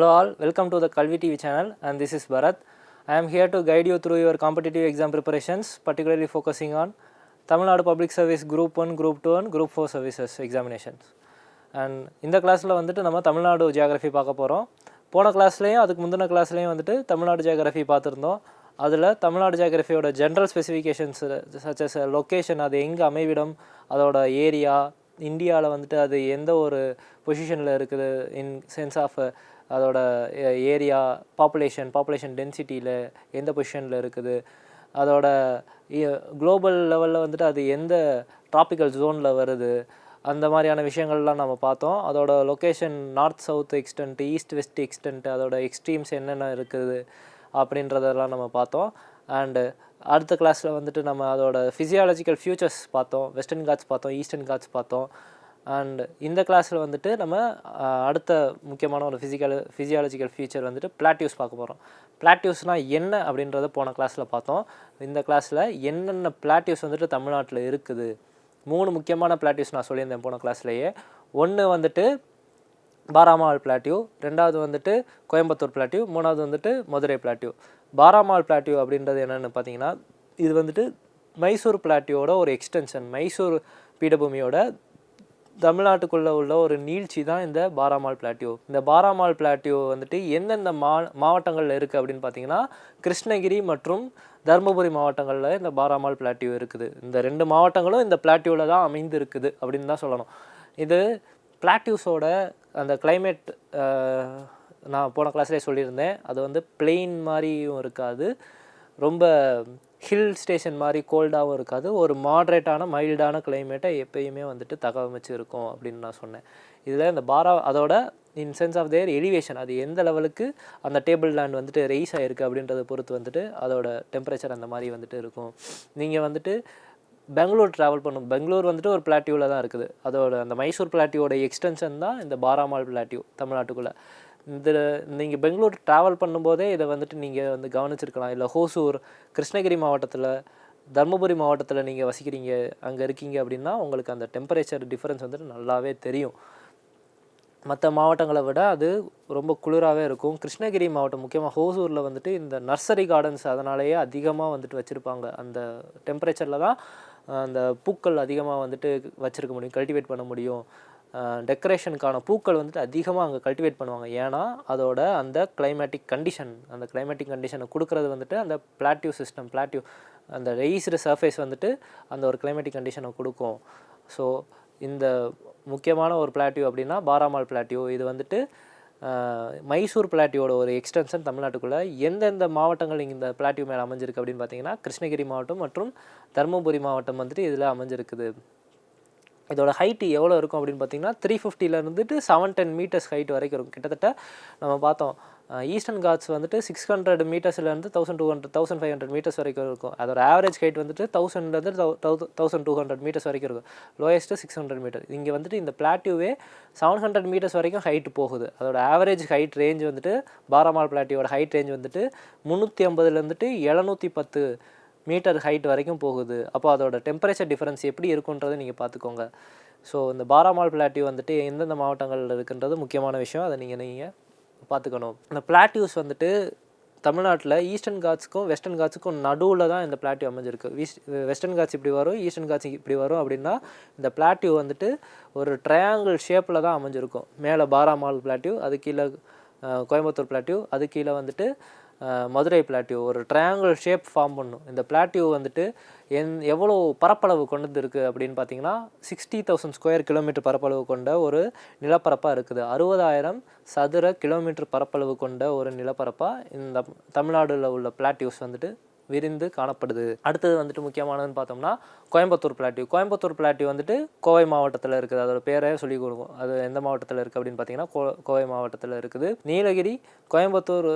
Hello all, welcome to the Kalvi TV channel and this is Bharat. I am here to guide you through your competitive exam preparations, particularly focusing on Tamil Nadu Public Service Group 1, Group 2 and Group 4 services examinations. And இந்த கிளாஸில் வந்துட்டு நம்ம Tamil Nadu geography பார்க்க போகிறோம் போன கிளாஸ்லேயும் அதுக்கு முந்தின கிளாஸ்லேயும் வந்துட்டு தமிழ்நாடு ஜியாகிரஃபி பார்த்துருந்தோம் அதில் Tamil Nadu ஜியாகிரஃபியோட general specifications such as location அது எங்கே அமைவிடம் அதோட ஏரியா இந்தியாவில் வந்துட்டு அது எந்த ஒரு பொசிஷனில் இருக்குது இன் சென்ஸ் ஆஃப் அதோட ஏரியா பாப்புலேஷன் பாப்புலேஷன் டென்சிட்டியில் எந்த பொசிஷனில் இருக்குது? அதோட குளோபல் லெவலில் வந்துட்டு அது எந்த ட்ராபிக்கல் ஜோனில் வருது? அந்த மாதிரியான விஷயங்கள்லாம் நம்ம பார்த்தோம். அதோட location north south extent east west extent அதோட எக்ஸ்ட்ரீம்ஸ் என்னென்ன இருக்குது அப்படின்றதெல்லாம் நம்ம பார்த்தோம். அண்டு அடுத்த கிளாஸில் வந்துட்டு நம்ம அதோட ஃபிசியாலஜிக்கல் ஃபியூச்சர்ஸ் பார்த்தோம். வெஸ்டர்ன் காட்ஸ் பார்த்தோம் ஈஸ்டர்ன் காட்ஸ் பார்த்தோம். அண்ட் இந்த கிளாஸில் வந்துட்டு நம்ம அடுத்த முக்கியமான ஒரு ஃபிசிக்கல் ஃபிசியாலஜிக்கல் ஃபியூச்சர் வந்துட்டு பிளாட்யூஸ் பார்க்க போகிறோம் பிளாட்யூஸ்னால் என்ன அப்படின்றத போன கிளாஸில் பார்த்தோம். இந்த கிளாஸில் என்னென்ன பிளாட்யூஸ் வந்துட்டு தமிழ்நாட்டில் இருக்குது? மூணு முக்கியமான பிளாட்யூஸ் நான் சொல்லியிருந்தேன் போன கிளாஸ்லேயே ஒன்று வந்துட்டு பாராமால் பிளாட்யூ ரெண்டாவது வந்துட்டு கோயம்புத்தூர் பிளாட்யூ மூணாவது வந்துட்டு மதுரை பிளாட்யூ பாராமால் பிளாட்யூ அப்படின்றது என்னென்னு பார்த்தீங்கன்னா இது வந்துட்டு மைசூர் பிளாட்யூவோட ஒரு எக்ஸ்டென்ஷன் மைசூர் பீடபூமியோட தமிழ்நாட்டுக்குள்ளே உள்ள ஒரு நீழ்ச்சி தான் இந்த பாராமால் பிளாட்டியோ. இந்த பாராமால் பிளாட்டியோ வந்துட்டு எந்தெந்த மா மாவட்டங்களில் இருக்குது அப்படின்னு பார்த்தீங்கன்னா கிருஷ்ணகிரி மற்றும் தருமபுரி மாவட்டங்களில் இந்த பாராமால் பிளாட்டியோ இருக்குது. இந்த ரெண்டு மாவட்டங்களும் இந்த பிளாட்யூவில் தான் அமைந்து இருக்குது அப்படின்னு தான் சொல்லணும். இது பிளாட்டியூஸோட அந்த கிளைமேட் நான் போன கிளாஸ்லேயே சொல்லியிருந்தேன். அது வந்து பிளெயின் மாதிரியும் இருக்காது. ரொம்ப ஹில் ஸ்டேஷன் மாதிரி கோல்டாகவும் இருக்காது. ஒரு மாட்ரேட்டான மைல்டான கிளைமேட்டை எப்பயுமே வந்துட்டு தகவமைச்சு இருக்கும் அப்படின்னு நான் சொன்னேன். இதில் இந்த பாரா அதோட in sense of their elevation அது எந்த லெவலுக்கு அந்த டேபிள் லேண்ட் வந்துட்டு ரைஸ் ஆகிருக்கு அப்படின்றத பொறுத்து வந்துட்டு அதோட டெம்பரேச்சர் அந்த மாதிரி வந்துட்டு இருக்கும். நீங்கள் வந்துட்டு பெங்களூர் ட்ராவல் பண்ணும் பெங்களூர் வந்துட்டு ஒரு பிளாட்டியூவில் தான் இருக்குது. அதோட அந்த மைசூர் பிளாட்டியோட எக்ஸ்டென்ஷன் தான் இந்த பாராமால் பிளாட்யூ தமிழ்நாட்டுக்குள்ளே. இந்த நீங்கள் பெங்களூர் ட்ராவல் பண்ணும்போதே இதை வந்துட்டு நீங்கள் வந்து கவனிச்சிருக்கலாம். இல்லை ஹோசூர் கிருஷ்ணகிரி மாவட்டத்தில் தர்மபுரி மாவட்டத்தில் நீங்கள் வசிக்கிறீங்க அங்கே இருக்கீங்க அப்படின்னா உங்களுக்கு அந்த டெம்பரேச்சர் டிஃப்ரென்ஸ் வந்துட்டு நல்லாவே தெரியும். மற்ற மாவட்டங்களை விட அது ரொம்ப குளிராகவே இருக்கும். கிருஷ்ணகிரி மாவட்டம் முக்கியமாக ஹோசூரில் வந்துட்டு இந்த நர்சரி கார்டன்ஸ் அதனாலேயே அதிகமாக வந்துட்டு வச்சுருப்பாங்க. அந்த டெம்பரேச்சரில் தான் அந்த பூக்கள் அதிகமாக வந்துட்டு வச்சுருக்க முடியும் கல்டிவேட் பண்ண முடியும். டெக்கரேஷனுக்கான பூக்கள் வந்துட்டு அதிகமாக அங்கே கல்டிவேட் பண்ணுவாங்க. ஏன்னா அதோட அந்த கிளைமேட்டிக் கண்டிஷன் அந்த கிளைமேட்டிக் கண்டிஷனை கொடுக்குறது வந்துட்டு அந்த பிளாட்யூ சிஸ்டம் பிளாட்யூ அந்த ரெய்ஸ்டு சர்ஃபேஸ் வந்துட்டு அந்த ஒரு கிளைமேட்டிக் கண்டிஷனை கொடுக்கும். ஸோ இந்த முக்கியமான ஒரு பிளாட்யூ அப்படின்னா பாராமால் பிளாட்யூ இது வந்துட்டு மைசூர் பிளாட்டியோட ஒரு எக்ஸ்டென்ஷன் தமிழ்நாட்டுக்குள்ளே எந்தெந்த மாவட்டங்கள் இந்த பிளாட்யூ மேலே அமைஞ்சிருக்கு அப்படின்னு பார்த்தீங்கன்னா கிருஷ்ணகிரி மாவட்டம் மற்றும் தருமபுரி மாவட்டம் வந்துட்டு இதில் அமைஞ்சிருக்குது. இதோட ஹைட்டு எவ்வளோ இருக்கும் அப்படின்னு பார்த்தீங்கன்னா த்ரீ இருந்துட்டு செவன் டென் மீட்டர்ஸ் ஹைட் வரைக்கும் இருக்கும். கிட்டத்தட்ட நம்ம பார்த்தோம் ஈஸ்டர்ன் காட்ஸ் வந்துட்டு six hundred மீட்டர்ஸ்லேருந்து thousand two hundred thousand five hundred metres வரைக்கும் இருக்கும். அதோட ஆவரேஜ் ஹைட் வந்துட்டு தௌசண்ட்லேருந்து தௌசண்ட் டூ ஹண்ட்ரட் மீட்டர்ஸ் வரைக்கும் இருக்கும். லோயஸ்ட்டு சிக்ஸ் ஹண்ட்ரட் மீட்டர் இங்கே வந்துட்டு இந்த பிளாட்டியூவே செவன் ஹண்ட்ரட் மீட்டர்ஸ் வரைக்கும் ஹைட் போகுது. அதோட ஆவரேஜ் ஹைட் ரேஞ்ச் வந்துட்டு பாராமால் பிளாட்டியோட ஹைட் ரேஞ்ச் வந்துட்டு முந்நூற்றி ஐம்பதுலேருந்துட்டு எழுநூற்றி பத்து மீட்டர் ஹைட் வரைக்கும் போகுது. அப்போ அதோட டெம்பரேச்சர் டிஃப்ரென்ஸ் எப்படி இருக்குன்றதை நீங்கள் பார்த்துக்கோங்க. ஸோ இந்த பாராமால் பிளாட்டியூ வந்துட்டு எந்தெந்த மாவட்டங்களில் இருக்குன்றது முக்கியமான விஷயம். அதை நீங்கள் நீங்கள் பார்த்துக்கணும். இந்த பிளாட்யூஸ் வந்துட்டு தமிழ்நாட்டில் ஈஸ்டர்ன் காட்ஸுக்கும் வெஸ்டர்ன் காட்ஸுக்கும் நடுவில் தான் இந்த பிளாட்டிவ் அமைஞ்சிருக்கு. வீஸ் வெஸ்டர்ன் காட்ஸ் இப்படி வரும் ஈஸ்டர்ன் காட்ஸ் இப்படி வரும் அப்படின்னா இந்த பிளாட்யூ வந்துட்டு ஒரு ட்ரையாங்கிள் ஷேப்பில் தான் அமைஞ்சிருக்கும். மேலே பாராமால் பிளாட்யூ அது கீழே கோயம்புத்தூர் பிளாட்யூ அது கீழே வந்துட்டு மதுரை பிளாட்டியூ ஒரு ட்ரையாங்கிள் ஷேப் ஃபார்ம் பண்ணும். இந்த பிளாட்டியூ வந்துட்டு என் எவ்வளோ பரப்பளவு கொண்டது இருக்குது அப்படின்னு பார்த்தீங்கன்னா சிக்ஸ்டி தௌசண்ட் ஸ்கொயர் கிலோமீட்டர் பரப்பளவு கொண்ட ஒரு நிலப்பரப்பாக இருக்குது. அறுபதாயிரம் சதுர கிலோமீட்டர் பரப்பளவு கொண்ட ஒரு நிலப்பரப்பாக இந்த தமிழ்நாடுல உள்ள பிளாட்யூஸ் வந்துட்டு விரிந்து காணப்படுது. அடுத்தது வந்துட்டு முக்கியமானதுன்னு பார்த்தோம்னா கோயம்புத்தூர் பிளாட்டி. கோயம்புத்தூர் பிளாட்டி வந்துட்டு கோவை மாவட்டத்தில் இருக்குது. அதோட பேரே சொல்லி கொடுக்கும். அது எந்த மாவட்டத்தில் இருக்குது அப்படின்னு பார்த்தீங்கன்னா கோ கோவை மாவட்டத்தில் இருக்குது. நீலகிரி கோயம்புத்தூர்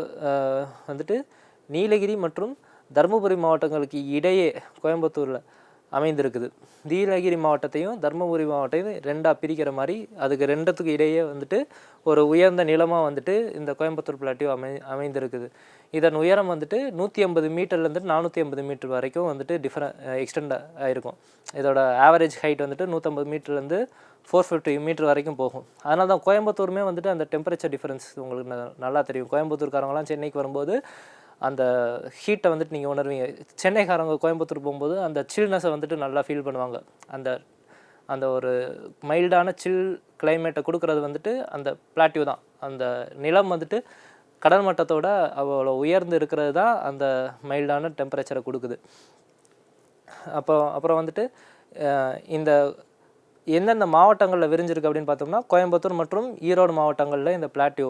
வந்துட்டு நீலகிரி மற்றும் தருமபுரி மாவட்டங்களுக்கு இடையே கோயம்புத்தூரில் அமைந்திருக்குது. நீலகிரி மாவட்டத்தையும் தருமபுரி மாவட்டத்தையும் ரெண்டாக பிரிக்கிற மாதிரி அதுக்கு ரெண்டுத்துக்கு இடையே வந்துட்டு ஒரு உயர்ந்த நிலமாக வந்துட்டு இந்த கோயம்புத்தூர் பிளாட்டியும் அமை அமைந்திருக்குது. இதன் உயரம் வந்துட்டு நூற்றி ஐம்பது மீட்டர்லேருந்து நானூற்றி ஐம்பது மீட்டர் வரைக்கும் வந்துட்டு டிஃப்ரெண்ட் எக்ஸ்டெண்ட் ஆகிருக்கும் இதோட ஆவரேஜ் ஹைட் வந்துட்டு நூற்றம்பது மீட்டர்லேருந்து ஃபோர் ஃபிஃப்டி மீட்டர் வரைக்கும் போகும். அதனால தான் கோயம்புத்தூருமே வந்துட்டு அந்த டெம்பரேச்சர் டிஃப்ரென்ஸ் உங்களுக்கு ந- நல்லா தெரியும். கோயம்புத்தூர்காரங்களாம் சென்னைக்கு வரும்போது அந்த ஹீட்டை வந்துட்டு நீங்கள் உணர்வீங்க. சென்னைக்காரங்க கோயம்புத்தூர் போகும்போது அந்த சில்னஸை வந்துட்டு நல்லா ஃபீல் பண்ணுவாங்க. அந்த அந்த ஒரு மைல்டான சில் கிளைமேட்டை கொடுக்கறது வந்துட்டு அந்த பிளாட்டியூ தான். அந்த நிலம் வந்துட்டு கடல் மட்டத்தோட அவ்வளோ உயர்ந்து இருக்கிறது தான் அந்த மைல்டான டெம்பரேச்சரை கொடுக்குது. அப்போ அப்புறம் வந்துட்டு இந்த எந்தெந்த மாவட்டங்களில் விரிஞ்சிருக்கு அப்படின்னு பார்த்தோம்னா கோயம்புத்தூர் மற்றும் ஈரோடு மாவட்டங்களில் இந்த பிளாட்டியூ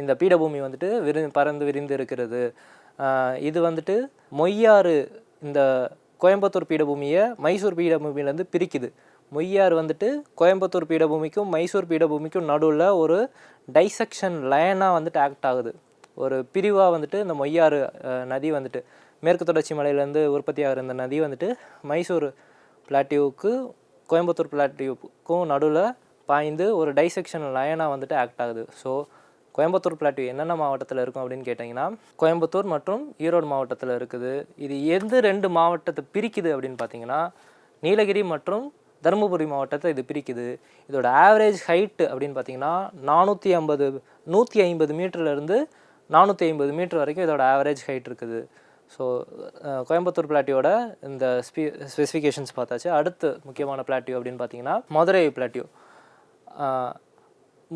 இந்த பீடபூமி வந்துட்டு விரி பறந்து விரிந்து இருக்கிறது. இது வந்துட்டு மொய்யாறு இந்த கோயம்புத்தூர் பீடபூமியை மைசூர் பீடபூமியிலேருந்து பிரிக்குது. மொய்யாறு வந்துட்டு கோயம்புத்தூர் பீடபூமிக்கும் மைசூர் பீடபூமிக்கும் நடுவில் ஒரு டைசெக்ஷன் லைனாக வந்துட்டு ஆக்ட் ஆகுது. ஒரு பிரிவாக வந்துட்டு இந்த மொய்யாறு நதி வந்துட்டு மேற்கு தொடர்ச்சி மலையிலேருந்து உற்பத்தி ஆகிற இந்த நதி வந்துட்டு மைசூர் பிளாட்டியூவுக்கு கோயம்புத்தூர் பிளாட்டியூக்கும் நடுவில் பாய்ந்து ஒரு டைசெக்ஷன் லைனாக வந்துட்டு ஆக்ட் ஆகுது. ஸோ கோயம்புத்தூர் பிளாட்டியூ என்னென்ன மாவட்டத்தில் இருக்கும் அப்படின்னு கேட்டிங்கன்னா கோயம்புத்தூர் மற்றும் ஈரோடு மாவட்டத்தில் இருக்குது. இது எந்த ரெண்டு மாவட்டத்தை பிரிக்குது அப்படின்னு பார்த்தீங்கன்னா நீலகிரி மற்றும் தருமபுரி மாவட்டத்தை இது பிரிக்குது. இதோட ஆவரேஜ் ஹைட்டு அப்படின்னு பார்த்தீங்கன்னா நானூற்றி ஐம்பது நூற்றி ஐம்பது மீட்டர்லேருந்து நானூற்றி ஐம்பது மீட்டர் வரைக்கும் இதோட ஆவரேஜ் ஹைட் இருக்குது. ஸோ கோயம்புத்தூர் பிளாட்டியோட இந்த ஸ்பி ஸ்பெசிஃபிகேஷன்ஸ் பார்த்தாச்சு. அடுத்து முக்கியமான பிளாட்டியோ அப்படின்னு பார்த்தீங்கன்னா மதுரை பிளாட்டியோ.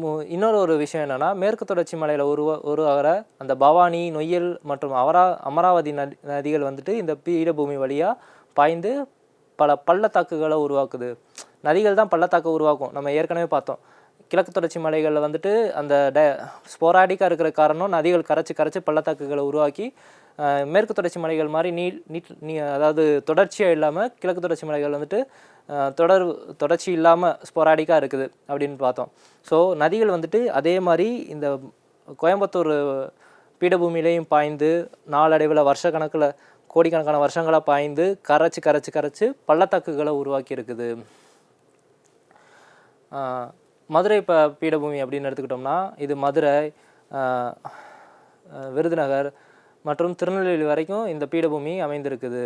மு- இன்னொரு ஒரு விஷயம் என்னென்னா மேற்கு தொடர்ச்சி மலையில் உருவ உருவாகிற அந்த பவானி நொய்யல் மற்றும் அவரா அமராவதி நதி நதிகள் வந்துட்டு இந்த பீடபூமி வழியாக பாய்ந்து பல பள்ளத்தாக்குகளை உருவாக்குது. நதிகள் தான் பள்ளத்தாக்கு உருவாக்கும். நம்ம ஏற்கனவே பார்த்தோம். கிழக்கு தொடர்ச்சி மலைகளில் வந்துட்டு அந்த ட ஸ்போராடிக்காக இருக்கிற காரணம் நதிகள் கரைச்சி கரைச்சி பள்ளத்தாக்குகளை உருவாக்கி மேற்கு தொடர்ச்சி மலைகள் மாதிரி நீ நீட் நீ அதாவது தொடர்ச்சியாக இல்லாமல் கிழக்கு தொடர்ச்சி மலைகள் வந்துட்டு தொடர் தொடர்ச்சி இல்லாமல் ஸ்பொராடிக்காக இருக்குது அப்படின்னு பார்த்தோம். ஸோ நதிகள் வந்துட்டு அதே மாதிரி இந்த கோயம்புத்தூர் பீடபூமியிலையும் பாய்ந்து நாளடைவில் வருஷக்கணக்கில் கோடிக்கணக்கான வருஷங்களாக பாய்ந்து கரைச்சி கரைச்சி கரைச்சி பள்ளத்தாக்குகளை உருவாக்கி இருக்குது மதுரை ப பீடபூமி அப்படின்னு எடுத்துக்கிட்டோம்னா இது மதுரை விருதுநகர் மற்றும் திருநெல்வேலி வரைக்கும் இந்த பீடபூமி அமைந்திருக்குது.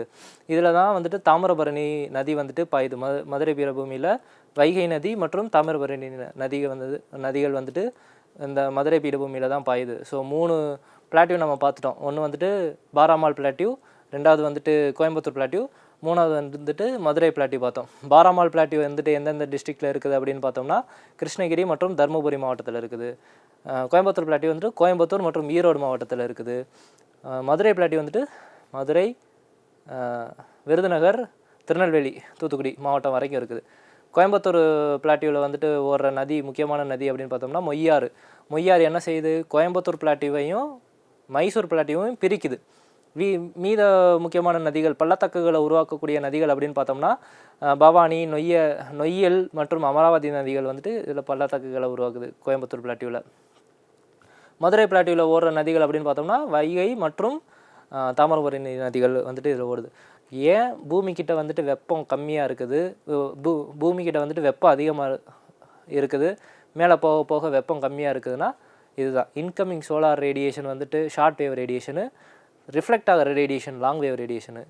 இதில் தான் வந்துட்டு தாமிரபரணி நதி வந்துட்டு பாயுது. மது மதுரை பீடபூமியில் வைகை நதி மற்றும் தாமிரபரணி நதிகள் வந்தது நதிகள் வந்துட்டு இந்த மதுரை பீடபூமியில் தான் பாயுது. ஸோ மூணு பிளாட்டியூ நம்ம பார்த்துட்டோம். ஒன்று வந்துட்டு பாராமால் பிளாட்டியூ ரெண்டாவது வந்துட்டு கோயம்புத்தூர் பிளாட்டியூ மூணாவது வந்துட்டு மதுரை பிளாட்டி பார்த்தோம். பாராமால் பிளாட்டி வந்துட்டு எந்தெந்த டிஸ்ட்ரிக்டில் இருக்குது அப்படின்னு பார்த்தோம்னா கிருஷ்ணகிரி மற்றும் தருமபுரி மாவட்டத்தில் இருக்குது. கோயம்புத்தூர் பிளாட்டி வந்துட்டு கோயம்புத்தூர் மற்றும் ஈரோடு மாவட்டத்தில் இருக்குது. மதுரை பிளாட்டி வந்துட்டு மதுரை விருதுநகர் திருநெல்வேலி தூத்துக்குடி மாவட்டம் வரைக்கும் இருக்குது. கோயம்புத்தூர் பிளாட்டியூவில் வந்துட்டு ஓடுற நதி முக்கியமான நதி அப்படின்னு பார்த்தோம்னா மொய்யாறு. மொய்யாறு என்ன செய்யுது? கோயம்புத்தூர் பிளாட்டியூவையும் மைசூர் பிளாட்டியூவையும் பிரிக்குது. வீ மீத முக்கியமான நதிகள் பள்ளத்தாக்குகளை உருவாக்கக்கூடிய நதிகள் அப்படின்னு பார்த்தோம்னா பவானி நொய்ய நொய்யல் மற்றும் அமராவதி நதிகள் வந்துட்டு இதில் பள்ளத்தாக்குகளை உருவாக்குது கோயம்புத்தூர் பிளாட்டியூவில் மதுரை பிளாட்டியூவில் ஓடுற நதிகள் அப்படின்னு பார்த்தோம்னா வைகை மற்றும் தாமரபுரி தாமிரபரணி நதிகள் வந்துட்டு இதில் ஓடுது. ஏன் பூமிக்கிட்ட வந்துட்டு வெப்பம் கம்மியாக இருக்குது? பூ- பூமிக்கிட்ட வந்துட்டு வெப்பம் அதிகமாக இருக்குது. மேலே போக போக வெப்பம் கம்மியாக இருக்குதுன்னா இதுதான். இன்கமிங் சோலார் ரேடியேஷன் வந்துட்டு ஷார்ட் வேவ் ரேடியேஷனு ரிஃப்ளெக்ட் ஆகிற radiation long wave radiation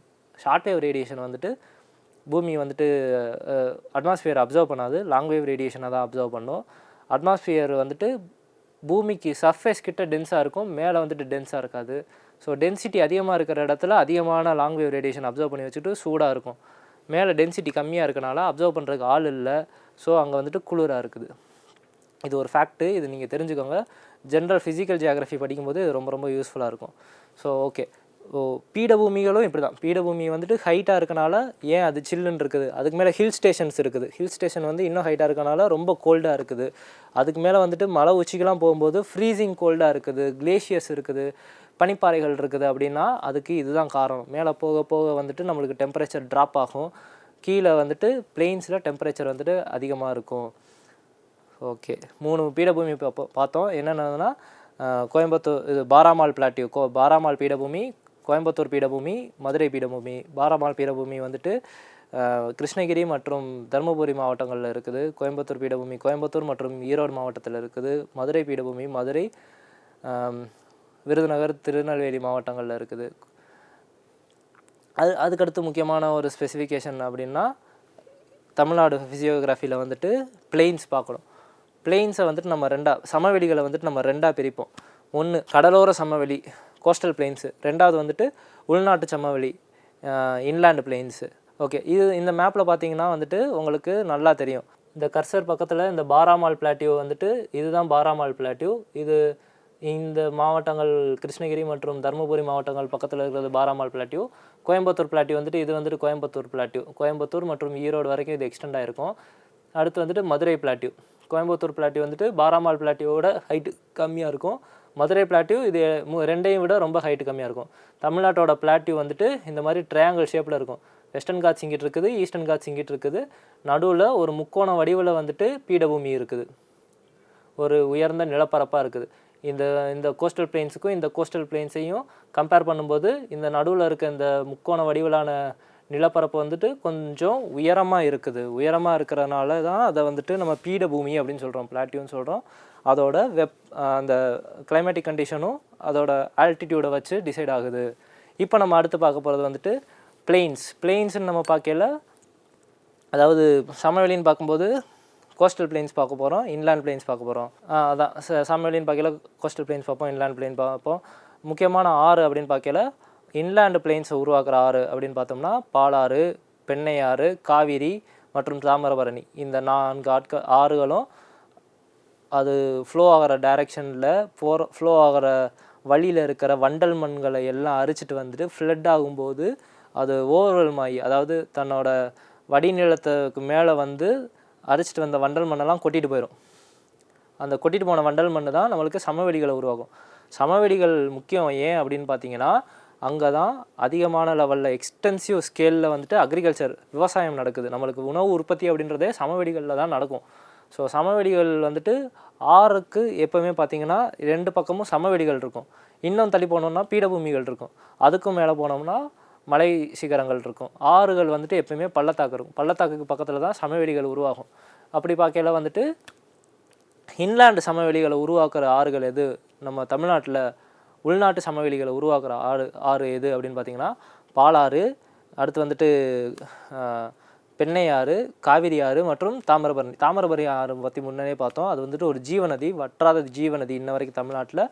short wave radiation வந்துட்டு பூமி வந்துட்டு அட்மாஸ்ஃபியர் அப்சர்வ் பண்ணாது. லாங் வேவ் ரேடியேஷனை தான் அப்சர்வ் பண்ணும். அட்மாஸ்ஃபியர் வந்துட்டு பூமிக்கு சர்ஃபேஸ் கிட்ட டென்ஸாக இருக்கும். மேலே வந்துட்டு டென்ஸாக இருக்காது. ஸோ டென்சிட்டி அதிகமாக இருக்கிற இடத்துல அதிகமான லாங் வேவ் ரேடியேஷன் அப்சர்வ் பண்ணி வச்சுட்டு சூடாக இருக்கும். மேலே டென்சிட்டி கம்மியாக இருக்கனால அப்சர்வ் பண்ணுறதுக்கு ஆள் இல்லை. ஸோ அங்கே வந்துட்டு குளிராக இருக்குது. இது ஒரு ஃபேக்ட்டு இது நீங்கள் தெரிஞ்சுக்கோங்க. ஜென்ரல் ஃபிசிக்கல் ஜியாகிரஃபி படிக்கும்போது ரொம்ப ரொம்ப யூஸ்ஃபுல்லாக இருக்கும். ஸோ ஓகே ஓ பீடபூமிகளும் இப்படி தான் பீடபூமி வந்துட்டு ஹைட்டாக இருக்கனால ஏன் அது சில்லுன்னு இருக்குது? அதுக்கு மேலே ஹில் ஸ்டேஷன்ஸ் இருக்குது. ஹில் ஸ்டேஷன் வந்து இன்னும் ஹைட்டாக இருக்கனால ரொம்ப கோல்டாக இருக்குது. அதுக்கு மேலே வந்துட்டு மலை உச்சிக்கெலாம் போகும்போது ஃப்ரீசிங் கோல்டாக இருக்குது. கிளேஷியர்ஸ் இருக்குது. பனிப்பாறைகள் இருக்குது அப்படின்னா அதுக்கு இதுதான் காரணம். மேலே போக போக வந்துட்டு நம்மளுக்கு டெம்பரேச்சர் ட்ராப் ஆகும். கீழே வந்துட்டு பிளெயின்ஸில் டெம்பரேச்சர் வந்துட்டு அதிகமாக இருக்கும். ஓகே. மூணு பீடபூமி பா- பார்த்தோம். என்னென்னதுன்னா கோயம்புத்தூர் இது பாராமால் பிளாட்டியூ. கோ பாராமால் பீடபூமி கோயம்புத்தூர் பீடபூமி மதுரை பீடபூமி. பாராமால் பீடபூமி வந்துட்டு கிருஷ்ணகிரி மற்றும் தருமபுரி மாவட்டங்களில் இருக்குது. கோயம்புத்தூர் பீடபூமி கோயம்புத்தூர் மற்றும் ஈரோடு மாவட்டத்தில் இருக்குது. மதுரை பீடபூமி மதுரை விருதுநகர் திருநெல்வேலி மாவட்டங்களில் இருக்குது. அது அதுக்கடுத்து முக்கியமான ஒரு ஸ்பெசிஃபிகேஷன் அப்படின்னா தமிழ்நாடு ஃபிசியோகிராஃபியில் வந்துட்டு பிளெயின்ஸ் பார்க்கணும். பிளெயின்ஸை வந்துட்டு நம்ம ரெண்டாக சமவெளிகளை வந்துட்டு நம்ம ரெண்டாக பிரிப்போம். ஒன்று கடலோர சமவெளி கோஸ்டல் பிளெயின்ஸு ரெண்டாவது வந்துட்டு உள்நாட்டு சமவெளி இன்லாண்டு பிளெயின்ஸு ஓகே இது இந்த மேப்பில் பார்த்தீங்கன்னா வந்துட்டு உங்களுக்கு நல்லா தெரியும். இந்த கர்சர் பக்கத்தில் இந்த பாராமால் பிளாட்டியூ வந்துட்டு இதுதான் பாராமால் பிளாட்டியூ இது இந்த மாவட்டங்கள் கிருஷ்ணகிரி மற்றும் தருமபுரி மாவட்டங்கள் பக்கத்தில் இருக்கிறது பாராமால் பிளாட்டியூ கோயம்புத்தூர் பிளாட்டியூ வந்துட்டு இது வந்துட்டு கோயம்புத்தூர் பிளாட்டியூ கோயம்புத்தூர் மற்றும் ஈரோடு வரைக்கும் இது எக்ஸ்டெண்ட் ஆகிருக்கும் அடுத்து வந்துட்டு மதுரை பிளாட்டியூ கோயம்புத்தூர் பிளாட்டியூ வந்துட்டு பாராமால் பிளாட்டியோட ஹைட்டு கம்மியாக இருக்கும். மதுரை பிளாட்டியூ இது மு- ரெண்டையும் விட ரொம்ப ஹைட்டு கம்மியாக இருக்கும். தமிழ்நாட்டோட பிளாட்டியூ வந்துட்டு இந்த மாதிரி ட்ரையாங்கிள் ஷேப்பில் இருக்கும். வெஸ்டர்ன் காட்ஸ் இங்கிட்டு இருக்குது ஈஸ்டர்ன் காட்ஸ் இங்கிட்டு இருக்குது. நடுவில் ஒரு முக்கோண வடிவில் வந்துட்டு பீடபூமி இருக்குது. ஒரு உயர்ந்த நிலப்பரப்பாக இருக்குது. இந்த இந்த கோஸ்டல் பிளெயின்ஸுக்கும் இந்த கோஸ்டல் பிளெயின்ஸையும் கம்பேர் பண்ணும்போது இந்த நடுவில் இருக்க இந்த முக்கோண வடிவிலான நிலப்பரப்பு வந்துட்டு கொஞ்சம் உயரமாக இருக்குது. உயரமாக இருக்கிறனால தான் அதை வந்துட்டு நம்ம பீடபூமி அப்படின்னு சொல்கிறோம் பிளாட்டியூன்னு சொல்கிறோம் அதோட வெப் அந்த கிளைமேட்டிக் கண்டிஷனும் அதோட ஆல்டிடியூடை வச்சு டிசைட் ஆகுது. இப்போ நம்ம அடுத்து பார்க்க போகிறது வந்துட்டு பிளெயின்ஸ் பிளெயின்ஸ்னு நம்ம பார்க்கல அதாவது சமவெளின்னு பார்க்கும்போது கோஸ்டல் பிளெயின்ஸ் பார்க்க போகிறோம் இன்லேண்ட் பிளெயின்ஸ் பார்க்க போகிறோம் அதான் சமவெளின்னு பார்க்கல கோஸ்டல் பிளெயின்ஸ் பார்ப்போம் இன்லேண்ட் பிளெயின் பார்ப்போம். முக்கியமான ஆறு அப்படின்னு பார்க்கல இன்லேண்டு பிளெயின்ஸை உருவாக்குற ஆறு அப்படின்னு பார்த்தோம்னா பாலாறு பெண்ணையாறு காவிரி மற்றும் தாமிரபரணி. இந்த நான்கு ஆட்கள் ஆறுகளும் அது ஃப்ளோ ஆகிற டைரெக்ஷனில் போகிற ஃப்ளோ ஆகிற வழியில் இருக்கிற வண்டல் மண்களை எல்லாம் அரிச்சிட்டு வந்துட்டு ஃப்ளட் ஆகும்போது அது ஓவர்வெல்மாயி அதாவது தன்னோட வடிநிலத்துக்கு மேலே வந்து அரிச்சிட்டு வந்த வண்டல் மண்ணெல்லாம் கொட்டிட்டு போயிடும் அந்த கொட்டிட்டு போன வண்டல் மண் தான் நம்மளுக்கு சமவெளிகளை உருவாகும் சமவெளிகள் முக்கியம் ஏன் அப்படின்னு பார்த்தீங்கன்னா அங்கே தான் அதிகமான லெவலில் எக்ஸ்டென்சிவ் ஸ்கேலில் வந்துட்டு அக்ரிகல்ச்சர் விவசாயம் நடக்குது. நம்மளுக்கு உணவு உற்பத்தி அப்படின்றதே சமவெளிகளில் தான் நடக்கும். ஸோ சமவெளிகள் வந்துட்டு ஆறுக்கு எப்போவுமே பார்த்தீங்கன்னா ரெண்டு பக்கமும் சமவெளிகள் இருக்கும். இன்னும் தள்ளி போனோம்னா பீடபூமிகள் இருக்கும். அதுக்கும் மேலே போனோம்னா மலை சிகரங்கள் இருக்கும். ஆறுகள் வந்துட்டு எப்பவுமே பள்ளத்தாக்கு இருக்கும். பள்ளத்தாக்குக்கு பக்கத்தில் தான் சமவெளிகள் உருவாகும். அப்படி பார்க்கையில் வந்துட்டு இன்லேண்டு சமவெளிகளை உருவாக்குற ஆறுகள் எது? நம்ம தமிழ்நாட்டில் உள்நாட்டு சமவெளிகளை உருவாக்குற ஆறு ஆறு எது அப்படின்னு பார்த்தீங்கன்னா பாலாறு அடுத்து வந்துட்டு பெண்ணை ஆறு காவிரி ஆறு மற்றும் தாமிரபரணி. தாமிரபரணி ஆறு பற்றி முன்னே பார்த்தோம். அது வந்துட்டு ஒரு ஜீவநதி வற்றாத ஜீவநதி. இன்ன வரைக்கும் தமிழ்நாட்டில்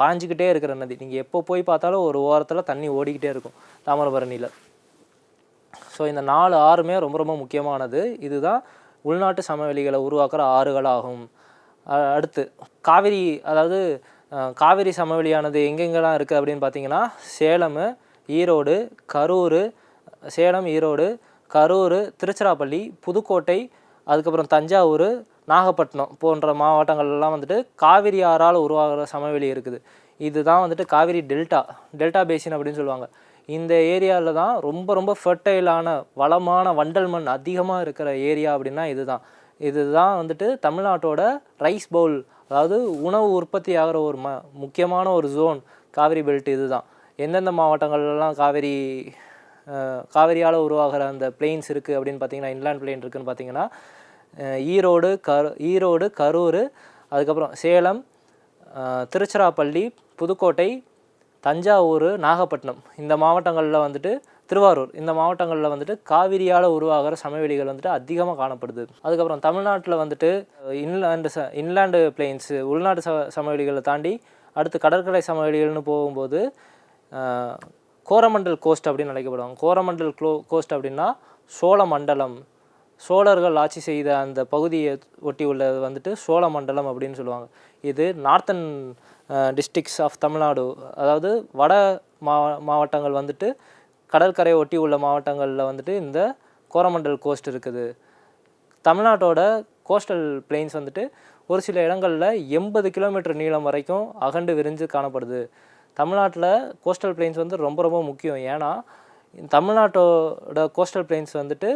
பாஞ்சிக்கிட்டே இருக்கிற நதி. நீங்கள் எப்போ போய் பார்த்தாலும் ஒரு ஓரத்தில் தண்ணி ஓடிக்கிட்டே இருக்கும் தாமிரபரணியில். ஸோ இந்த நாலு ஆறுமே ரொம்ப ரொம்ப முக்கியமானது. இதுதான் உள்நாட்டு சமவெளிகளை உருவாக்குற ஆறுகளாகும். அடுத்து காவிரி அதாவது காவிரி சமவெளியானது எங்கெங்கெல்லாம் இருக்குது அப்படின்னு பார்த்தீங்கன்னா சேலம் ஈரோடு கரூர் சேலம் ஈரோடு கரூர் திருச்சிராப்பள்ளி புதுக்கோட்டை அதுக்கப்புறம் தஞ்சாவூர் நாகப்பட்டினம் போன்ற மாவட்டங்கள்லாம் வந்துட்டு காவிரி ஆறால் உருவாகிற சமவெளி இருக்குது. இதுதான் வந்துட்டு காவிரி டெல்டா டெல்டா பேசின் அப்படின்னு சொல்லுவாங்க. இந்த ஏரியாவில் தான் ரொம்ப ரொம்ப ஃபர்டைலான வளமான வண்டல் மண் அதிகமாக இருக்கிற ஏரியா அப்படின்னா இதுதான். இதுதான் வந்துட்டு தமிழ்நாட்டோட ரைஸ் பவுல் அதாவது உணவு உற்பத்தி ஆகிற ஒரு ம முக்கியமான ஒரு ஜோன் காவிரி பெல்ட் இதுதான். எந்தெந்த மாவட்டங்கள்லாம் காவிரி காவிரியால் உருவாகிற அந்த பிளெயின்ஸ் இருக்குது அப்படின்னு பார்த்தீங்கன்னா இன்லாண்ட் பிளெயின் இருக்குன்னு பார்த்தீங்கன்னா ஈரோடு கரு ஈரோடு கரூர் அதுக்கப்புறம் சேலம் திருச்சிராப்பள்ளி புதுக்கோட்டை தஞ்சாவூர் நாகப்பட்டினம். இந்த மாவட்டங்களில் வந்துட்டு திருவாரூர். இந்த மாவட்டங்களில் வந்துட்டு காவிரியால் உருவாகிற சமவெளிகள் வந்துட்டு அதிகமாக காணப்படுது. அதுக்கப்புறம் தமிழ்நாட்டில் வந்துட்டு இன்லாண்டு ச இன்லாண்டு பிளெயின்ஸு உள்நாட்டு ச சமவெளிகளை தாண்டி அடுத்து கடற்கரை சமவெளிகள்னு போகும்போது கோரமண்டல் கோஸ்ட் அப்படின்னு அழைக்கப்படுவாங்க. கோரமண்டல் க்ளோ கோஸ்ட் அப்படின்னா சோழ மண்டலம் சோழர்கள் ஆட்சி செய்த அந்த பகுதியை ஒட்டி உள்ளது வந்துட்டு சோழ மண்டலம் அப்படின்னு சொல்லுவாங்க. இது நார்த்தன் டிஸ்ட்ரிக்ஸ் ஆஃப் தமிழ்நாடு அதாவது வட மா மாவட்டங்கள் வந்துட்டு கடற்கரையை ஒட்டி உள்ள மாவட்டங்களில் வந்துட்டு இந்த கோரமண்டல் கோஸ்ட் இருக்குது. தமிழ்நாட்டோட கோஸ்டல் பிளெயின்ஸ் வந்துட்டு ஒரு சில இடங்களில் எண்பது கிலோமீட்டர் நீளம் வரைக்கும் அகண்டு விரிஞ்சு காணப்படுது. தமிழ்நாட்டில் கோஸ்டல் பிளெயின்ஸ் வந்து ரொம்ப ரொம்ப முக்கியம். ஏன்னா தமிழ்நாட்டோட கோஸ்டல் பிளெயின்ஸ் வந்துட்டு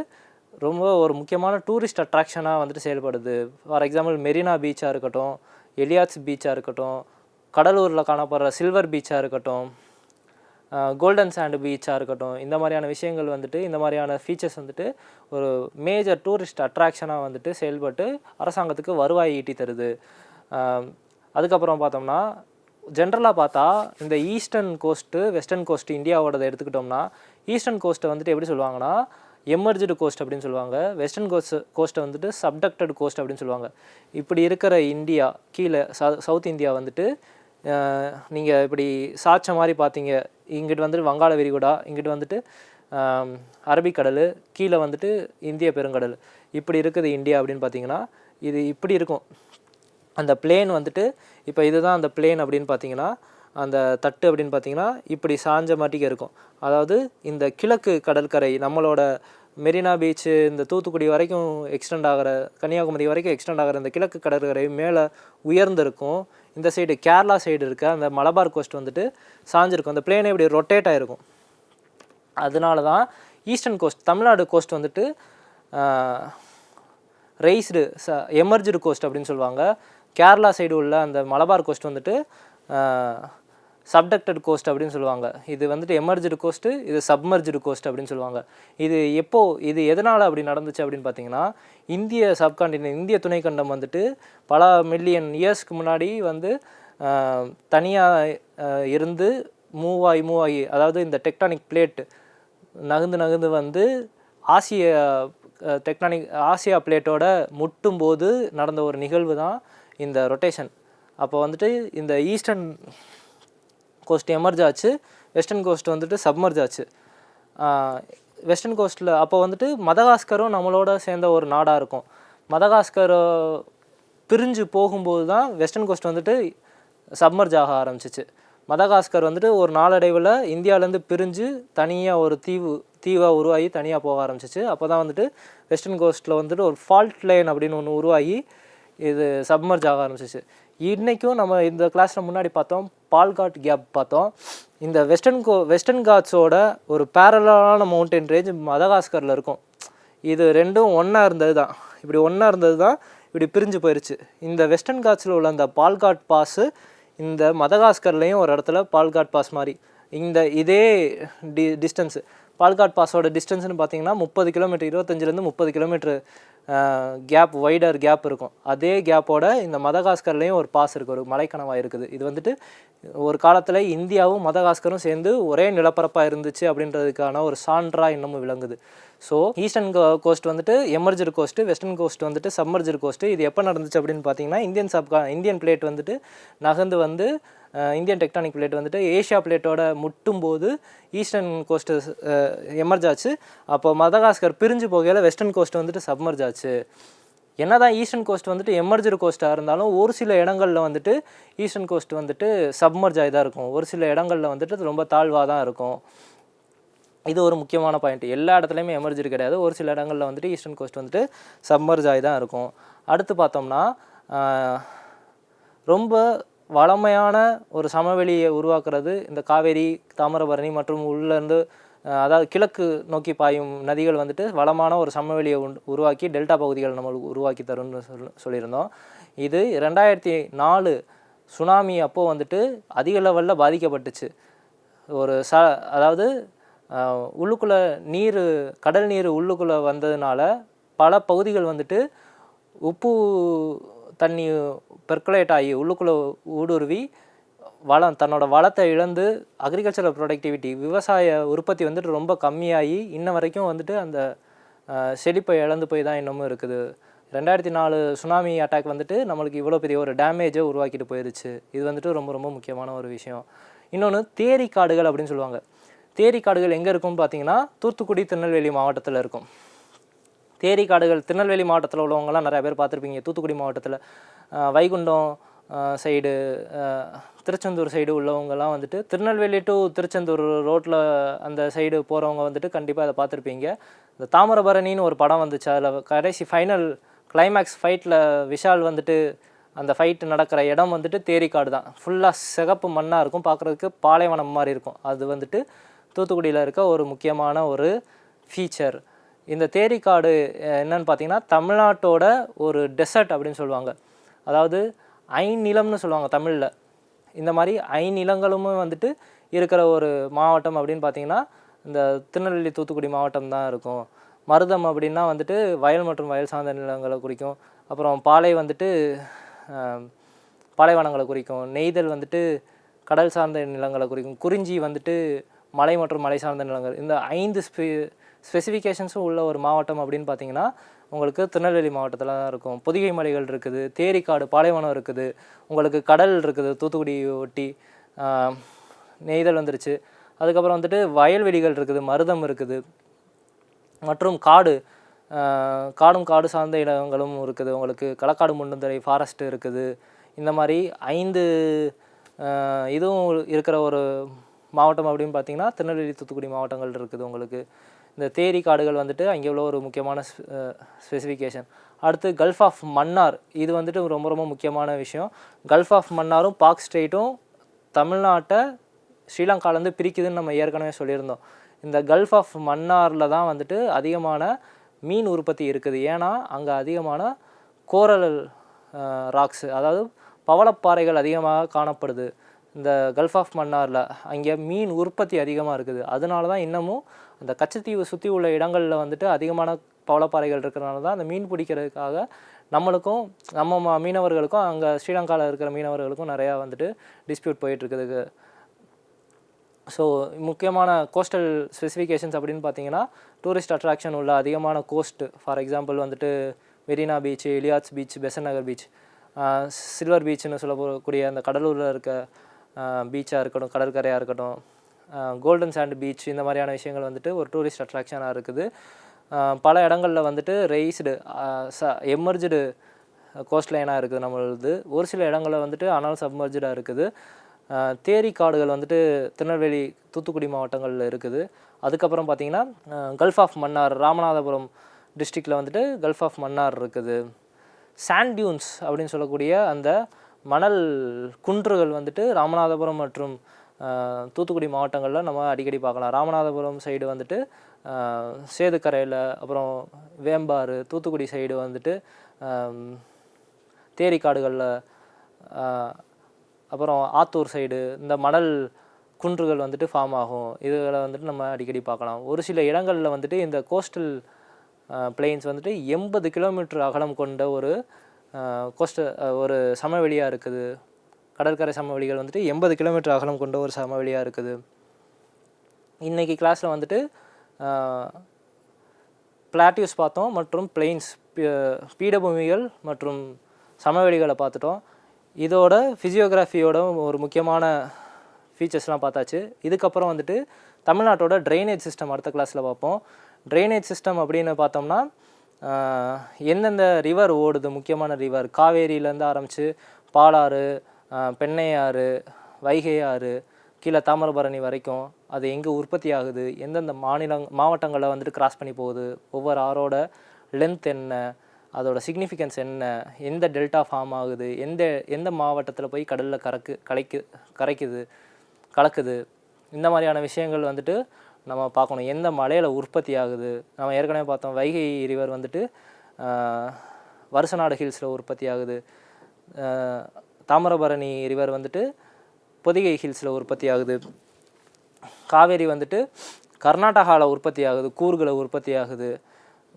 ரொம்ப ஒரு முக்கியமான டூரிஸ்ட் அட்ராக்ஷனாக வந்துட்டு செயல்படுது. ஃபார் எக்ஸாம்பிள் மெரினா பீச்சாக இருக்கட்டும் எலியாட்ஸ் பீச்சாக இருக்கட்டும் கடலூரில் காணப்படுற சில்வர் பீச்சாக இருக்கட்டும் கோல்டன் சாண்டு பீச்சாக இருக்கட்டும் இந்த மாதிரியான விஷயங்கள் வந்துட்டு இந்த மாதிரியான ஃபீச்சர்ஸ் வந்துட்டு ஒரு மேஜர் டூரிஸ்ட் அட்ராக்ஷனாக வந்துட்டு செயல்பட்டு அரசாங்கத்துக்கு வருவாய் ஈட்டி தருது. அதுக்கப்புறம் பார்த்தோம்னா ஜென்ரலாக பார்த்தா இந்த ஈஸ்டர்ன் கோஸ்ட்டு வெஸ்டர்ன் கோஸ்ட் இந்தியாவோடதை எடுத்துக்கிட்டோம்னா ஈஸ்டர்ன் கோஸ்ட்டை வந்துட்டு எப்படி சொல்லுவாங்கன்னா எமர்ஜ்டு கோஸ்ட் அப்படின்னு சொல்லுவாங்க. வெஸ்டர்ன் கோஸ்ட் கோஸ்ட்டை வந்துட்டு சப்டக்டட் கோஸ்ட் அப்படின்னு சொல்லுவாங்க. இப்படி இருக்கிற இந்தியா கீழே சவுத் இந்தியா வந்துட்டு நீங்கள் இப்படி சாட்ச மாதிரி பார்த்தீங்க இங்கிட்டு வந்துட்டு வங்காள விரிகுடா இங்கிட்டு வந்துட்டு அரபிக்கடல் கீழே வந்துட்டு இந்திய பெருங்கடல். இப்படி இருக்குது இந்தியா அப்படின்னு பார்த்தீங்கன்னா இது இப்படி இருக்கும். அந்த பிளேன் வந்துட்டு இப்போ இதுதான் அந்த பிளேன் அப்படின்னு பார்த்தீங்கன்னா அந்த தட்டு அப்படின்னு பார்த்தீங்கன்னா இப்படி சாஞ்ச மாட்டிக்க இருக்கும். அதாவது இந்த கிழக்கு கடற்கரை நம்மளோட மெரினா பீச்சு இந்த தூத்துக்குடி வரைக்கும் எக்ஸ்டெண்ட் ஆகிற கன்னியாகுமரி வரைக்கும் எக்ஸ்டெண்ட் ஆகிற இந்த கிழக்கு கடற்கரை மேலே உயர்ந்திருக்கும். இந்த சைடு கேரளா சைடு இருக்க அந்த மலபார் கோஸ்ட் வந்துட்டு சாஞ்சிருக்கும். அந்த பிளேனே இப்படி ரொட்டேட் ஆகிருக்கும் அதனால தான் ஈஸ்டர்ன் கோஸ்ட் தமிழ்நாடு கோஸ்ட் வந்துட்டு ரைஸ்டு ச எமர்ஜ்டு கோஸ்ட் அப்படின்னு சொல்லுவாங்க. கேரளா சைடு உள்ள அந்த மலபார் கோஸ்ட் வந்துட்டு சப்டக்டட் கோஸ்ட் அப்படின்னு சொல்லுவாங்க. இது வந்துட்டு எமர்ஜ்டு கோஸ்ட்டு இது சப்மர்ஜ்டு கோஸ்ட் அப்படின்னு சொல்லுவாங்க. இது எப்போ இது எதனால் அப்படி நடந்துச்சு அப்படின்னு பார்த்தீங்கன்னா இந்திய சப்காண்டினென்ட் இந்திய துணைக்கண்டம் வந்துட்டு பல மில்லியன் இயர்ஸ்க்கு முன்னாடி வந்து தனியாக இருந்து மூவ் ஆகி மூவ் ஆகி அதாவது இந்த டெக்டானிக் பிளேட் நகர்ந்து நகர்ந்து வந்து ஆசிய டெக்டானிக் ஆசியா பிளேட்டோட முட்டும்போது நடந்த ஒரு நிகழ்வு தான் இந்த ரொட்டேஷன் அப்போ வந்துட்டு இந்த ஈஸ்டர்ன் கோஸ்ட் எமர்ஜ் ஆச்சு. வெஸ்டர்ன் கோஸ்ட் வந்துட்டு சப்மர்ஜ் ஆச்சு. வெஸ்டர்ன் கோஸ்ட்டில் அப்போ வந்துட்டு மதகாஸ்கரும் நம்மளோட சேர்ந்த ஒரு நாடாக இருக்கும். மதகாஸ்கர் பிரிஞ்சு போகும்போது தான் வெஸ்டர்ன் கோஸ்ட் வந்துட்டு சப்மர்ஜ் ஆக ஆரம்பிச்சிச்சு. மதகாஸ்கர் வந்துட்டு ஒரு நாளடைவில் இந்தியாவிலேருந்து பிரிஞ்சு தனியாக ஒரு தீவு தீவாக உருவாகி தனியாக போக ஆரம்பிச்சிச்சு. அப்போ தான் வந்துட்டு வெஸ்டர்ன் கோஸ்ட்டில் வந்துட்டு ஒரு ஃபால்ட் லைன் அப்படின்னு ஒன்று உருவாகி இது சப்மர்ஜ் ஆக ஆரம்பிச்சிச்சு. இன்றைக்கும் நம்ம இந்த கிளாஸில் முன்னாடி பார்த்தோம் பால்காட் கேப் பார்த்தோம். இந்த வெஸ்டர்ன் கோ வெஸ்டர்ன் காட்ஸோட ஒரு பேரலான மவுண்டன் ரேஞ்ச் மதகாஸ்கரில் இருக்கும். இது ரெண்டும் ஒன்றா இருந்தது தான் இப்படி ஒன்றா இருந்தது தான் இப்படி பிரிஞ்சு போயிடுச்சு இந்த வெஸ்டர்ன் காட்ஸில் உள்ள அந்த பால்காட் பாஸு இந்த மதகாஸ்கர்லேயும் ஒரு இடத்துல பால்காட் பாஸ் மாதிரி. இந்த இதே டி டிஸ்டன்ஸு பால்காட் பாஸோட டிஸ்டன்ஸ்னு பார்த்தீங்கன்னா முப்பது கிலோமீட்டர் இருபத்தஞ்சிலேருந்து முப்பது கிலோமீட்டர் கேப் வைடர் கேப் இருக்கும். அதே கேப்போட இந்த மதகாஸ்கர்லேயும் ஒரு பாஸ் இருக்குது ஒரு மலைக்கணவாக இருக்குது. இது வந்துட்டு ஒரு காலத்தில் இந்தியாவும் மதகாஸ்கரும் சேர்ந்து ஒரே நிலப்பரப்பாக இருந்துச்சு அப்படின்றதுக்கான ஒரு சான்றாக இன்னமும் விளங்குது. ஸோ ஈஸ்டர்ன் கோஸ்ட் வந்துட்டு எமர்ஜர் கோஸ்ட்டு வெஸ்டர்ன் கோஸ்ட் வந்துட்டு சம்மர்ஜர் கோஸ்ட்டு இது எப்போ நடந்துச்சு அப்படின்னு பார்த்தீங்கன்னா இந்தியன் சப்கா இந்தியன் பிளேட் வந்துட்டு நகர்ந்து வந்து இந்தியன் டெக்டானிக் பிளேட் வந்துட்டு ஏஷியா பிளேட்டோட முட்டும் போது ஈஸ்டர்ன் கோஸ்ட்டு எமர்ஜ் ஆச்சு. அப்போ மதகாஸ்கர் பிரிஞ்சு போகையில் வெஸ்டர்ன் கோஸ்ட் வந்துட்டு சப்மர்ஜ் ஆச்சு. என்னதான் ஈஸ்டர்ன் கோஸ்ட் வந்துட்டு எமர்ஜர் கோஸ்ட்டாக இருந்தாலும் ஒரு சில இடங்களில் வந்துட்டு ஈஸ்டர்ன் கோஸ்ட் வந்துட்டு சப்மர்ஜ் ஆகி தான் இருக்கும். ஒரு சில இடங்களில் வந்துட்டு ரொம்ப தாழ்வாக தான் இருக்கும். இது ஒரு முக்கியமான பாயிண்ட் எல்லா இடத்துலையுமே எமர்ஜர் கிடையாது. ஒரு சில இடங்களில் வந்துட்டு ஈஸ்டர்ன் கோஸ்ட் வந்துட்டு சப்மர்ஜ் ஆகி தான் இருக்கும். அடுத்து பார்த்தோம்னா ரொம்ப வளமையான ஒரு சமவெளியை உருவாக்குறது இந்த காவேரி தாமிரபரணி மற்றும் உள்ளேருந்து அதாவது கிழக்கு நோக்கி பாயும் நதிகள் வந்துட்டு வளமான ஒரு சமவெளியை உருவாக்கி டெல்டா பகுதிகள் நம்மளுக்கு உருவாக்கி தரும்னு சொல் சொல்லியிருந்தோம். இது ரெண்டாயிரத்தி நாலு சுனாமி அப்போது வந்துட்டு அதிக லெவலில் பாதிக்கப்பட்டுச்சு. ஒரு ச அதாவது உள்ளுக்குள்ளே நீர் கடல் நீர் உள்ளுக்குள்ளே வந்ததுனால பல பகுதிகள் வந்துட்டு உப்பு தண்ணி பெர்குலேட் ஆகி உள்ளுக்குள்ளே ஊடுருவி வளம் தன்னோட வளத்தை இழந்து அக்ரிகல்ச்சரல் ப்ரொடக்டிவிட்டி விவசாய உற்பத்தி வந்துட்டு ரொம்ப கம்மியாகி இன்ன வரைக்கும் வந்துட்டு அந்த செழிப்பை இழந்து போய் தான் இன்னமும் இருக்குது. ரெண்டாயிரத்தி நாலு சுனாமி அட்டாக் வந்துட்டு நம்மளுக்கு இவ்வளோ பெரிய ஒரு டேமேஜை உருவாக்கிட்டு போயிருச்சு. இது வந்துட்டு ரொம்ப ரொம்ப முக்கியமான ஒரு விஷயம். இன்னொன்று தேரி காடுகள் அப்படின்னு சொல்லுவாங்க. தேரி காடுகள் எங்கே இருக்கும்னு பார்த்தீங்கன்னா தூத்துக்குடி திருநெல்வேலி மாவட்டத்தில் இருக்கும். தேரி காடுகள் திருநெல்வேலி மாவட்டத்தில் உள்ளவங்கலாம் நிறைய பேர் பார்த்துருப்பீங்க. தூத்துக்குடி மாவட்டத்தில் வைகுண்டம் சைடு திருச்செந்தூர் சைடு உள்ளவங்கலாம் வந்துட்டு திருநெல்வேலி டு திருச்செந்தூர் ரோட்டில் அந்த சைடு போகிறவங்க வந்துட்டு கண்டிப்பாக அதை பார்த்துருப்பீங்க. இந்த தாமிரபரணின்னு ஒரு படம் வந்துச்சு. அதில் கடைசி ஃபைனல் கிளைமேக்ஸ் ஃபைட்டில் விஷால் வந்துட்டு அந்த ஃபைட் நடக்கிற இடம் வந்துட்டு தேரிக்காடு தான் ஃபுல்லாக சிகப்பு மண்ணாக இருக்கும். பார்க்குறதுக்கு பாலைவனம் மாதிரி இருக்கும். அது வந்துட்டு தூத்துக்குடியில் இருக்க ஒரு முக்கியமான ஒரு ஃபீச்சர் இந்த தேரிக்காடு காடு என்னன்னு பார்த்தீங்கன்னா தமிழ்நாட்டோட ஒரு டெசர்ட் அப்படின்னு சொல்லுவாங்க. அதாவது ஐநிலம்னு சொல்லுவாங்க தமிழில். இந்த மாதிரி ஐநிலங்களும் வந்துட்டு இருக்கிற ஒரு மாவட்டம் அப்படின்னு பார்த்தீங்கன்னா இந்த திருநெல்வேலி தூத்துக்குடி மாவட்டம் தான் இருக்கும். மருதம் அப்படின்னா வந்துட்டு வயல் மற்றும் வயல் சார்ந்த நிலங்களை குறிக்கும். அப்புறம் பாலை வந்துட்டு பாலைவனங்களை குறிக்கும். நெய்தல் வந்துட்டு கடல் சார்ந்த நிலங்களை குறிக்கும். குறிஞ்சி வந்துட்டு மலை மற்றும் மலை சார்ந்த நிலங்கள். இந்த ஐந்து ஸ்பெ ஸ்பெசிஃபிகேஷன்ஸும் உள்ள ஒரு மாவட்டம் அப்படின்னு பார்த்தீங்கன்னா உங்களுக்கு திருநெல்வேலி மாவட்டத்தில் தான் இருக்கும். பொதிகை மலைகள் இருக்குது தேரிக்காடு பாலைவனம் இருக்குது உங்களுக்கு கடல் இருக்குது தூத்துக்குடி ஒட்டி நெய்தல் வந்துருச்சு. அதுக்கப்புறம் வந்துட்டு வயல்வெளிகள் இருக்குது மருதம் இருக்குது மற்றும் காடு காடும் காடு சார்ந்த இடங்களும் இருக்குது. உங்களுக்கு களக்காடு முண்டுந்துறை ஃபாரஸ்ட் இருக்குது. இந்த மாதிரி ஐந்து இதுவும் இருக்கிற ஒரு மாவட்டம் அப்படின்னு பார்த்தீங்கன்னா திருநெல்வேலி தூத்துக்குடி மாவட்டங்கள் இருக்குது உங்களுக்கு. இந்த தேரி காடுகள் வந்துட்டு அங்கே உள்ள ஒரு முக்கியமான ஸ்பெசிஃபிகேஷன் அடுத்து கல்ஃப் ஆஃப் மன்னார் இது வந்துட்டு ரொம்ப ரொம்ப முக்கியமான விஷயம். கல்ஃப் ஆஃப் மன்னாரும் பாக் ஸ்டேட்டும் தமிழ்நாட்டை ஸ்ரீலங்காலேருந்து பிரிக்குதுன்னு நம்ம ஏற்கனவே சொல்லியிருந்தோம். இந்த கல்ஃப் ஆஃப் மன்னாரில் தான் வந்துட்டு அதிகமான மீன் உற்பத்தி இருக்குது. ஏன்னா அங்கே அதிகமான கோரல் ராக்ஸு அதாவது பவளப்பாறைகள் அதிகமாக காணப்படுது. இந்த கல்ஃப் ஆஃப் மன்னாரில் அங்கே மீன் உற்பத்தி அதிகமாக இருக்குது. அதனால தான் இன்னமும் அந்த கச்சத்தீவு சுற்றி உள்ள இடங்களில் வந்துட்டு அதிகமான பவளப்பாறைகள் இருக்கிறனால தான் அந்த மீன் பிடிக்கிறதுக்காக நம்மளுக்கும் நம்ம ம- மீனவர்களுக்கும் அங்கே ஸ்ரீலங்காவில் இருக்கிற மீனவர்களுக்கும் நிறையா வந்துட்டு டிஸ்பியூட் போயிட்டுருக்குதுக்கு ஸோ முக்கியமான கோஸ்டல் ஸ்பெசிஃபிகேஷன்ஸ் அப்படின்னு பார்த்தீங்கன்னா டூரிஸ்ட் அட்ராக்ஷன் உள்ள அதிகமான கோஸ்ட் ஃபார் எக்ஸாம்பிள் வந்துட்டு Marina beach Elliot's beach Besant Nagar beach Silver பீச்சுன்னு சொல்லக்கூடிய அந்த கடலூரில் இருக்க பீச்சாக இருக்கட்டும் கடற்கரையாக இருக்கட்டும் கோல்டன் சாண்ட் பீச் இந்த மாதிரியான விஷயங்கள் வந்துட்டு ஒரு டூரிஸ்ட் அட்ராக்ஷனாக இருக்குது. பல இடங்களில் வந்துட்டு ரெய்ஸ்டு ச எமர்ஜ்டு கோஸ்ட் லைனாக இருக்குது நம்மளது. ஒரு சில இடங்களில் வந்துட்டு ஆனால் சப்மர்ஜாக இருக்குது. தேரி காடுகள் வந்துட்டு திருநெல்வேலி தூத்துக்குடி மாவட்டங்களில் இருக்குது. அதுக்கப்புறம் பார்த்திங்கன்னா கல்ஃப் ஆஃப் மன்னார் ராமநாதபுரம் டிஸ்ட்ரிக்டில் வந்துட்டு கல்ஃப் ஆஃப் மன்னார் இருக்குது. சாண்ட் டியூன்ஸ் அப்படின்னு சொல்லக்கூடிய அந்த மணல் குன்றுகள் வந்துட்டு ராமநாதபுரம் மற்றும் தூத்துக்குடி மாவட்டங்களில் நம்ம அடிக்கடி பார்க்கலாம். ராமநாதபுரம் சைடு வந்துட்டு சேதுக்கரையில் அப்புறம் வேம்பாறு தூத்துக்குடி சைடு வந்துட்டு தேரிக்காடுகளில் அப்புறம் ஆத்தூர் சைடு இந்த மணல் குன்றுகள் வந்துட்டு ஃபார்ம் ஆகும். இதுகளை வந்துட்டு நம்ம அடிக்கடி பார்க்கலாம். ஒரு சில இடங்களில் வந்துட்டு இந்த கோஸ்டல் பிளெயின்ஸ் வந்துட்டு எண்பது கிலோமீட்டர் அகலம் கொண்ட ஒரு கோஸ்ட் ஒரு சமவெளியாக இருக்குது. கடற்கரை சமவெளிகள் வந்துட்டு எண்பது கிலோமீட்டர் அகலம் கொண்ட ஒரு சமவெளியாக இருக்குது. இன்றைக்கி கிளாஸில் வந்துட்டு பிளாட்டியூஸ் பார்த்தோம் மற்றும் பிளெயின்ஸ் பீடபூமிகள் மற்றும் சமவெளிகளை பார்த்துட்டோம். இதோட ஃபிசியோகிராஃபியோட ஒரு முக்கியமான ஃபீச்சர்ஸ்லாம் பார்த்தாச்சு. இதுக்கப்புறம் வந்துட்டு தமிழ்நாட்டோட ட்ரைனேஜ் சிஸ்டம் அடுத்த கிளாஸில் பார்ப்போம். ட்ரைனேஜ் சிஸ்டம் அப்படின்னு பார்த்தோம்னா எந்தெந்த ரிவர் ஓடுது? முக்கியமான ரிவர் காவேரியிலேருந்து ஆரம்பித்து பாலாறு பெண்ணையாறு வைகை ஆறு கீழே தாமிரபரணி வரைக்கும் அது எங்கே உற்பத்தி ஆகுது? எந்தெந்த மாநிலங் மாவட்டங்களில் வந்துட்டு கிராஸ் பண்ணி போகுது? ஒவ்வொரு ஆறோட லென்த் என்ன? அதோட சிக்னிஃபிகன்ஸ் என்ன? எந்த டெல்டா ஃபார்ம் ஆகுது? எந்த எந்த மாவட்டத்தில் போய் கடலில் கறக்கு கலைக்கு கரைக்குது கலக்குது? இந்த மாதிரியான விஷயங்கள் வந்துட்டு நம்ம பார்க்கணும். எந்த மலையில் உற்பத்தி ஆகுது? நம்ம ஏற்கனவே பார்த்தோம் வைகை ரிவர் வந்துட்டு வருஷநாடு வருசநாடு ஹில்ஸில் உற்பத்தி ஆகுது. தாமிரபரணி ரிவர் வந்துட்டு பொதிகை ஹில்ஸில் உற்பத்தி ஆகுது. காவேரி வந்துட்டு கர்நாடகாவில் உற்பத்தி ஆகுது கூர்கில் உற்பத்தி ஆகுது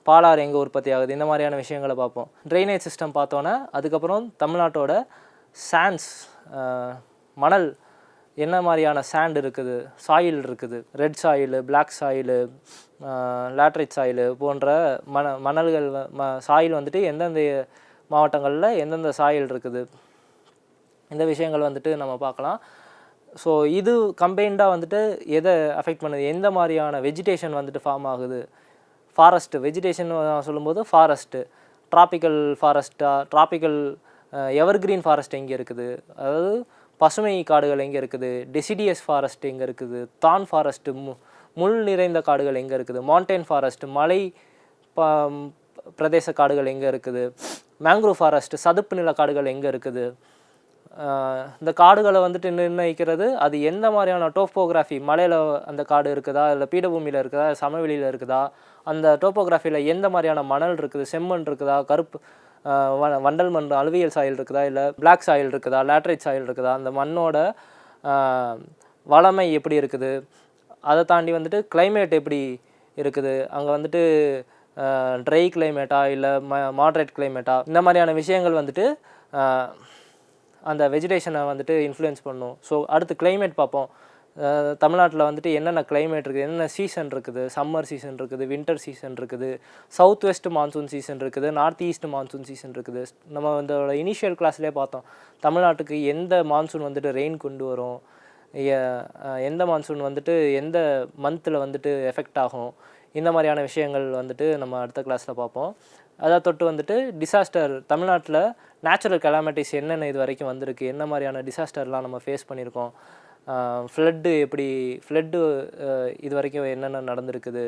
பாலாறு எங்கே உற்பத்தி ஆகுது இந்த மாதிரியான விஷயங்களை பார்ப்போம். ட்ரைனேஜ் சிஸ்டம் பார்த்தோன்னே அதுக்கப்புறம் தமிழ்நாட்டோட சான்ஸ் மணல் என்ன மாதிரியான சாண்ட் இருக்குது? சாயில் இருக்குது. Red soil black soil laterite soil போன்ற மண மணல்கள் ம சாயில் வந்துட்டு எந்தெந்த மாவட்டங்களில் எந்தெந்த சாயில் இருக்குது? இந்த விஷயங்கள் வந்துட்டு நம்ம பார்க்கலாம். ஸோ இது கம்பைண்டாக வந்துட்டு எதை அஃபெக்ட் பண்ணுது? எந்த மாதிரியான வெஜிடேஷன் வந்துட்டு ஃபார்ம் ஆகுது? ஃபாரஸ்ட்டு வெஜிடேஷன் சொல்லும்போது ஃபாரஸ்ட்டு ட்ராபிக்கல் ஃபாரஸ்ட்டாக ட்ராபிக்கல் எவர்கிரீன் ஃபாரஸ்ட் எங்கே இருக்குது? அதாவது பசுமை காடுகள் எங்கே இருக்குது? டெசிடியஸ் ஃபாரஸ்ட் எங்கே இருக்குது? தான் ஃபாரஸ்ட்டு மு முள் நிறைந்த காடுகள் எங்கே இருக்குது? மாண்டேன் ஃபாரஸ்ட் மலை ப பிரதேச காடுகள் எங்கே இருக்குது? மேங்க்ரூவ் ஃபாரஸ்ட் சதுப்பு நில காடுகள் எங்கே இருக்குது? இந்த காடுகளை வந்துட்டு நிர்ணயிக்கிறது அது எந்த மாதிரியான டோப்போகிராஃபி மலையில் அந்த காடு இருக்குதா? இல்லை பீடபூமியில் இருக்குதா? சமவெளியில் இருக்குதா? அந்த டோப்போகிராஃபியில் எந்த மாதிரியான மணல் இருக்குது? செம்மண் இருக்குதா? கருப்பு வண்டல் மண் அலுவியல் சாயில் இருக்குதா? இல்லை பிளாக் சாயில் இருக்குதா? லேட்ரைட் சாயில் இருக்குதா? அந்த மண்ணோட வளமை எப்படி இருக்குது? அதை தாண்டி வந்துட்டு கிளைமேட் எப்படி இருக்குது? அங்கே வந்துட்டு ட்ரை கிளைமேட்டா இல்லை ம மாட்ரேட் கிளைமேட்டா இந்த மாதிரியான விஷயங்கள் வந்துட்டு அந்த வெஜிடேஷனை வந்துட்டு இன்ஃப்ளூயன்ஸ் பண்ணும். ஸோ அடுத்து கிளைமேட் பார்ப்போம். தமிழ்நாட்டில் வந்துட்டு என்னென்ன கிளைமேட் இருக்குது என்னென்ன சீசன் இருக்குது? சம்மர் சீசன் இருக்குது வின்டர் சீசன் இருக்குது சவுத் வெஸ்ட் மான்சூன் சீசன் இருக்குது நார்த் ஈஸ்ட் மான்சூன் சீசன் இருக்குது. நம்ம இந்த இனிஷியல் கிளாஸ்லேயே பார்த்தோம். தமிழ்நாட்டுக்கு எந்த மான்சூன் வந்துட்டு ரெயின் கொண்டு வரும்? எந்த மான்சூன் வந்துட்டு எந்த மந்தில் வந்துட்டு எஃபெக்ட் ஆகும்? இந்த மாதிரியான விஷயங்கள் வந்துட்டு நம்ம அடுத்த கிளாஸில் பார்ப்போம். அதை தொட்டு வந்துட்டு டிசாஸ்டர் தமிழ்நாட்டில் நேச்சுரல் கலாமிட்டிஸ் என்னென்ன இது வரைக்கும் வந்திருக்கு? என்ன மாதிரியான டிசாஸ்டர்லாம் நம்ம ஃபேஸ் பண்ணியிருக்கோம்? ஃப்ளட்டு எப்படி ஃப்ளட்டு இது வரைக்கும் என்னென்ன நடந்திருக்குது?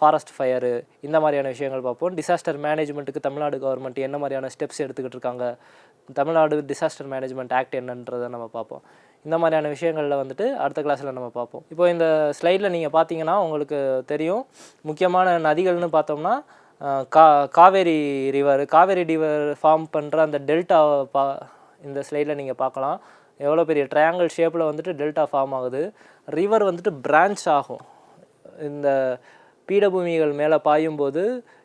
ஃபாரஸ்ட் ஃபயரு இந்த மாதிரியான விஷயங்கள் பார்ப்போம். டிசாஸ்டர் மேனேஜ்மெண்ட்டுக்கு தமிழ்நாடு கவர்மெண்ட் என்ன மாதிரியான ஸ்டெப்ஸ் எடுத்துக்கிட்டு இருக்காங்க? தமிழ்நாடு டிசாஸ்டர் மேனேஜ்மெண்ட் ஆக்ட் என்னன்றதை நம்ம பார்ப்போம். இந்த மாதிரியான விஷயங்களில் வந்துட்டு அடுத்த கிளாஸில் நம்ம பார்ப்போம். இப்போ இந்த ஸ்லைடில் நீங்கள் பார்த்தீங்கன்னா உங்களுக்கு தெரியும். முக்கியமான நதிகள்னு பார்த்தோம்னா கா Kaveri river Kaveri river form பண்ணுற அந்த டெல்டா பா இந்த ஸ்லைடில் நீங்கள் பார்க்கலாம். எவ்வளோ பெரிய ட்ரையாங்கிள் ஷேப்பில் வந்துட்டு டெல்டா ஃபார்ம் ஆகுது. ரிவர் வந்துட்டு பிரான்ச் ஆகும். இந்த பீடபூமிகள் மேலே பாயும்போது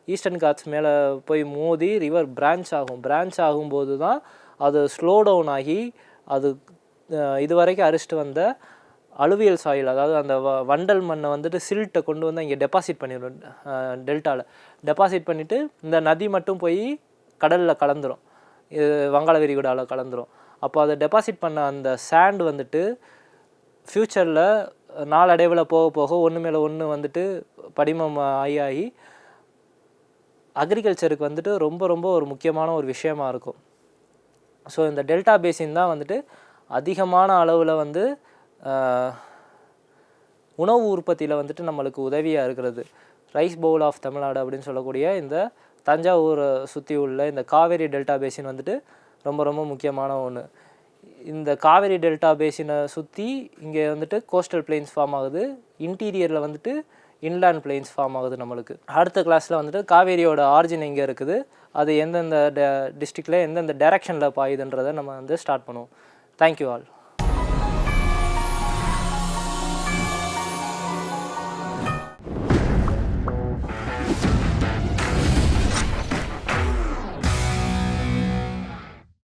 ஈஸ்டர்ன் காட்ஸ் மேலே போய் மோதி ரிவர் பிரான்ச் ஆகும். பிரான்ச் ஆகும்போது தான் அது ஸ்லோ டவுன் ஆகி அது இது வரைக்கும் அரிச்சிட்டு வந்த அலுவியல் சாயில் அதாவது அந்த வ- வண்டல் மண்ணை வந்துட்டு சில்ட்டை கொண்டு வந்து இங்கே டெபாசிட் பண்ணிடும் டெல்டாவில் டெபாசிட் பண்ணிவிட்டு இந்த நதி மட்டும் போய் கடலில் கலந்துரும். இது வங்காள விரிகுடாவில் கலந்துரும். அப்போ அதை டெபாசிட் பண்ண அந்த சாண்ட் வந்துட்டு ஃப்யூச்சரில் நாளடைவில் போக போக ஒன்று மேலே ஒன்று வந்துட்டு படிமம் ஆகி ஆகி அக்ரிகல்ச்சருக்கு வந்துட்டு ரொம்ப ரொம்ப ஒரு முக்கியமான ஒரு விஷயமா இருக்கும். ஸோ இந்த டெல்டா பேசின் தான் வந்துட்டு அதிகமான அளவில் வந்து உணவு உற்பத்தியில் வந்துட்டு நம்மளுக்கு உதவியாக இருக்கிறது. ரைஸ் பவுல் ஆஃப் தமிழ்நாடு அப்படின்னு சொல்லக்கூடிய இந்த தஞ்சாவூரை சுற்றி உள்ள இந்த காவேரி டெல்டா பேசின் வந்துட்டு ரொம்ப ரொம்ப முக்கியமான ஒன்று இந்த காவேரி டெல்டா பேசினை சுற்றி இங்கே வந்துட்டு கோஸ்டல் பிளெயின்ஸ் ஃபார்ம் ஆகுது. இன்டீரியரில் வந்துட்டு இன்லேண்ட் பிளெயின்ஸ் ஃபார்ம் ஆகுது நம்மளுக்கு. அடுத்த கிளாஸில் வந்துட்டு காவேரியோட ஆரிஜின் எங்கே இருக்குது? அது எந்தெந்த டிஸ்ட்ரிக்டில் எந்தெந்த டைரக்ஷனில் பாயுதுன்றதை நம்ம வந்து ஸ்டார்ட் பண்ணுவோம். Thank you all